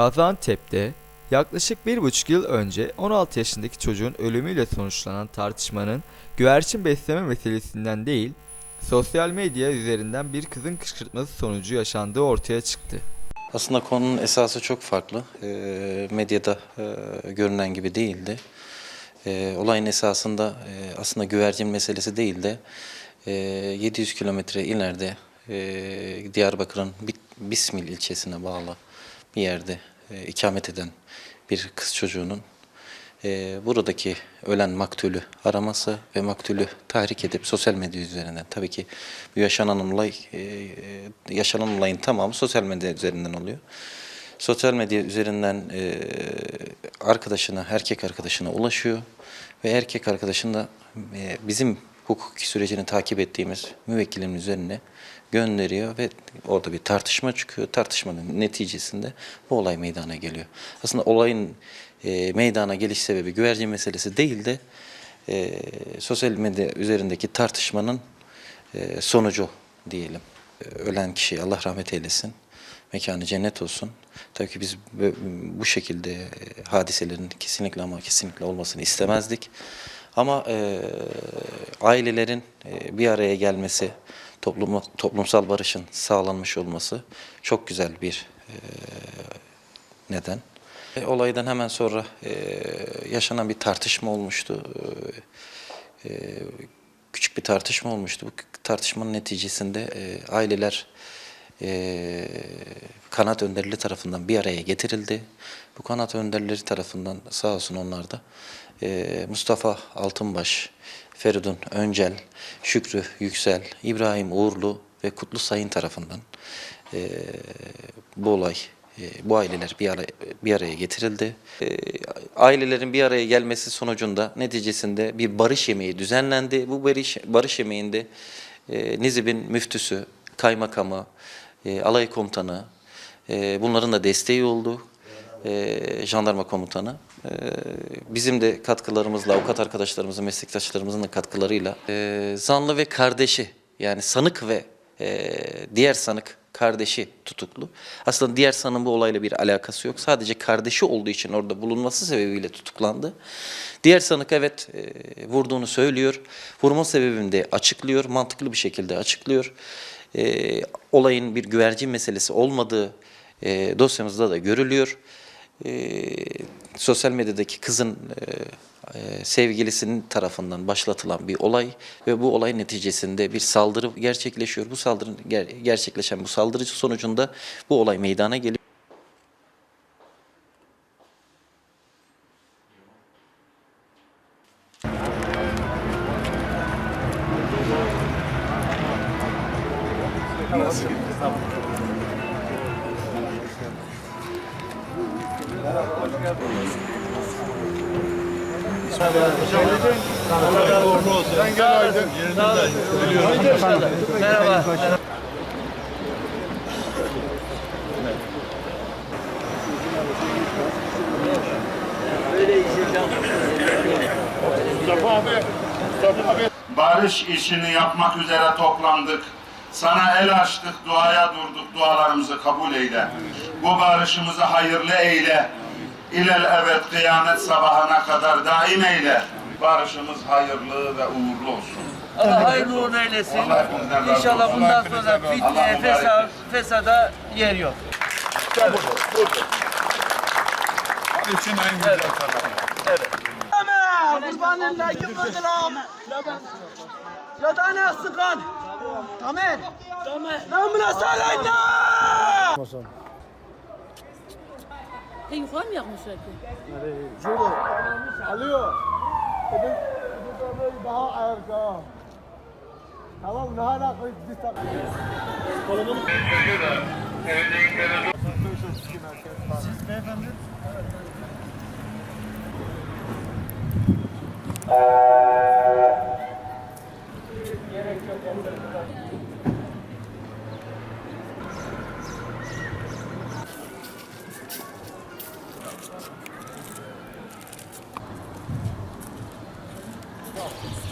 Gaziantep'te yaklaşık bir buçuk yıl önce 16 yaşındaki çocuğun ölümüyle sonuçlanan tartışmanın güvercin besleme meselesinden değil, sosyal medya üzerinden bir kızın kışkırtması sonucu yaşandığı ortaya çıktı. Aslında konunun esası çok farklı. Eee, medyada eee, görünen gibi değildi. Eee, olayın esasında eee, aslında güvercin meselesi değil de eee, 700 kilometre ileride eee, Diyarbakır'ın Bismil ilçesine bağlı bir yerde eee, ikamet eden bir kız çocuğunun eee, buradaki ölen maktulü araması ve maktulü tahrik edip sosyal medya üzerinden tabii ki bu yaşanan olay eee, yaşanan olayın tamamı sosyal medya üzerinden oluyor. Sosyal medya üzerinden eee, arkadaşına, erkek arkadaşına ulaşıyor ve erkek arkadaşın da eee, bizim hukuki sürecini takip ettiğimiz müvekkilin üzerine gönderiyor ve orada bir tartışma çıkıyor. Tartışmanın neticesinde bu olay meydana geliyor. Aslında olayın eee, meydana geliş sebebi güvercin meselesi değil de eee, sosyal medya üzerindeki tartışmanın eee, sonucu diyelim. Eee, Ölen kişi Allah rahmet eylesin. Mekanı cennet olsun. Tabii ki biz bu şekilde eee, hadiselerin kesinlikle ama kesinlikle olmasını istemezdik. Ama eee, ailelerin eee, bir araya gelmesi, toplum, toplumsal barışın sağlanmış olması çok güzel bir eee, neden. E, Olaydan hemen sonra e, yaşanan bir tartışma olmuştu. E, e, küçük bir tartışma olmuştu. Bu tartışmanın neticesinde e, aileler e, kanat önderleri tarafından bir araya getirildi. Bu kanat önderleri tarafından sağ olsun onlar da e, Mustafa Altınbaş, Feridun Öncel, Şükrü Yüksel, İbrahim Uğurlu ve Kutlu Sayın tarafından e, bu olay e, bu aileler bir araya, bir araya getirildi. E, ailelerin bir araya gelmesi sonucunda neticesinde bir barış yemeği düzenlendi. Bu barış, barış yemeğinde e, Nizip'in müftüsü, kaymakamı, alay komutanı e, bunların da desteği oldu. E, jandarma komutanı. E, bizim de katkılarımızla, avukat arkadaşlarımızın, meslektaşlarımızın da katkılarıyla zanlı ve kardeşi yani sanık ve diğer sanık kardeşi tutuklu. Aslında diğer sanığın bu olayla bir alakası yok. Sadece kardeşi olduğu için orada bulunması sebebiyle tutuklandı. Diğer sanık evet vurduğunu söylüyor. Vurma sebebini de açıklıyor. Mantıklı bir şekilde açıklıyor. Olayın bir güvercin meselesi olmadığı e, dosyamızda da görülüyor. E, sosyal medyadaki kızın e, e, sevgilisinin tarafından başlatılan bir olay ve bu olay neticesinde bir saldırı gerçekleşiyor. Bu saldırı ger- gerçekleşen bu saldırı sonucunda bu olay meydana geliyor. Barış işini yapmak üzere toplandık. Sana el açtık, duaya durduk, dualarımızı kabul eyle. Bu barışımızı hayırlı eyle. İlel evet kıyamet sabahına kadar daim eyle. Barışımız hayırlı ve uğurlu olsun. Allah hayırlı uğurlu eylesin. İnşallah bundan sonra mübarek fesat, fesada yer yok. için en güzel tarafı. Kurbanın yıkıldı lan. Ya da ne sıkan? Tamer. Tamer. Namına söyleyin Hey, yukarı mı yakmışlar ki? Alıyor. Dedim, dedim daha ayarda. Tamam, ne bir tak. Go.